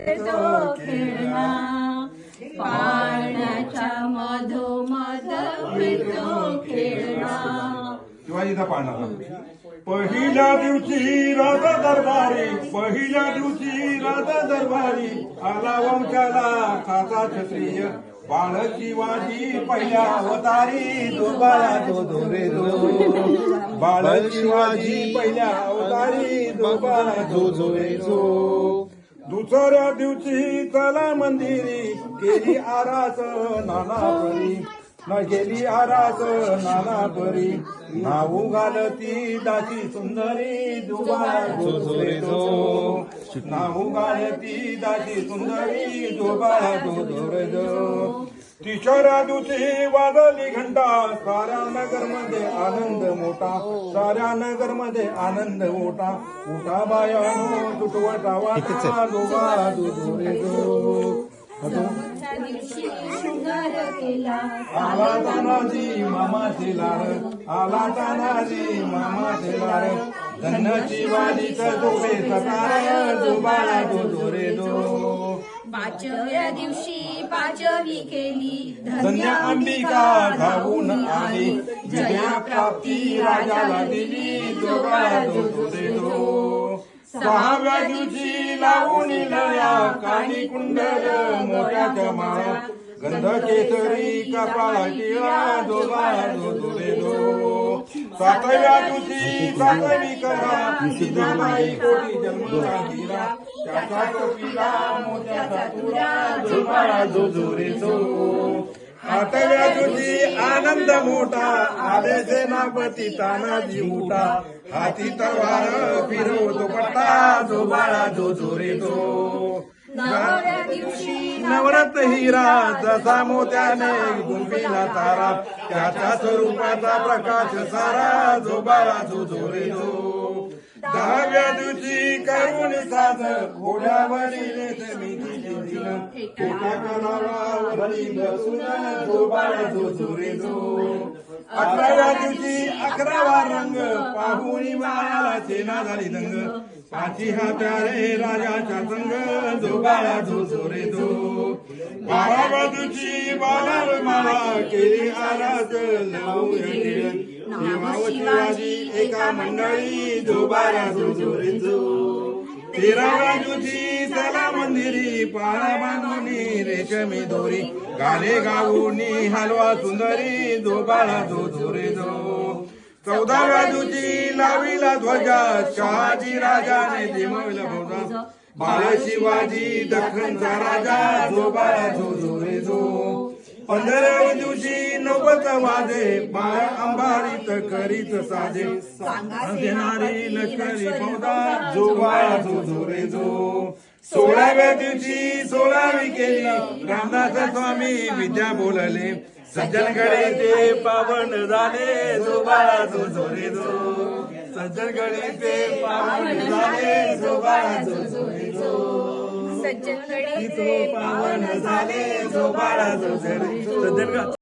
तो मधोमध फिरतो खेळणा शिवाजीचा पाळणा पहिल्या दिवशी राजा दरबारी पहिल्या दिवशी राजा दरबारी आला वंशाला खासा क्षत्रिय. बाळ शिवाजी पहिल्या अवतारी दो बाळा दो दो रे दो बाळ शिवाजी पहिल्या अवतारी दो बाळा दो दो रे दो दुसऱ्या दिवशी चला मंदिरी केली आरास नाना परी न गेली आरास नाना परी नाऊ घालती दासी सुंदरी दुबा जो रे नाऊ घालती दासी सुंदरी दुबा दो दो रे जो तिसऱ्या दिवशी वाजली घंटा. साऱ्या नगरमध्ये आनंद मोठा. साऱ्या नगरमध्ये आनंद मोठा. मोठा बायानो तुटवटा आला तानाजी मामाचे लाड. आला तानाजी मामाचे लाड. धन्याची वालीच जोडे दो पाचव्या दिवशी पाचवी केली. धन्य अंबिका धावून आली. जया प्राप्ती राजाला दिली. जो बाळा सहाव्या दिवशी लावून लया काणी कुंडल मोठ्या माळा गंध केसरी कपाळा टिळा दो बाळा दो दो रे दो सातव्या दिवशी सातवी करा सीताबाई कोटी जन्मला त्याचा मोत्याचा जो बाळा जो जो रे जो आठव्या दिवशी आनंद मोठा आले सेनापती तानाजी मोठा हाती तलवार फिरवतो पट्टा जो बाळा जो जो नवव्या दिवशी नवरत हिरा जसा मोत्याने गुंफीला तारा त्याच्या स्वरूपाचा प्रकाश सारा जो बाळा जो जो दहाव्या दिवशी करून साध घोड्यावरील मी जो बाळा जो अकराव्या दिवशी अकरावा रंग पाहुणी बाळाला सेना झाली दंग. पाठी हा प्यारे राजाचा संग जो बाळा जो जो जो बाराव्या दिवशी बाळावर केली आरास लावून देवाव शिवाजी एका मंडळी जो बाळा जो जो जो तेराव्या दिवशी चला मंदिरी पाळा बांधूनी रेशमी दोरी. गाणे गाऊनी हलवा सुंदरी जो बाळा जो जो जो चौदाव्या दिवशी लाविला ध्वजा. शहाजी राजाने दिमवला भोजा बाळ शिवाजी दख्खनचा राजा जो बाळा जो जो रे जो. पंधराव्या दिवशी नवत वाजे बाळ अंबारीत करीत साजे. देणारी लष्करी जो बाळा जो जो रे जो. सोळाव्या दिवशी सोळावी केली. रामदास स्वामी विद्या बोलले. सज्जनकडे ते पावन झाले जो बाळा जो. जो रे जो सज्जनकडे ते पावन झाले जो बाळा जो. जो रे जो सज्जनकडे तो पावन झाले जो बाळा जो जो. रे जो सज्जनकडे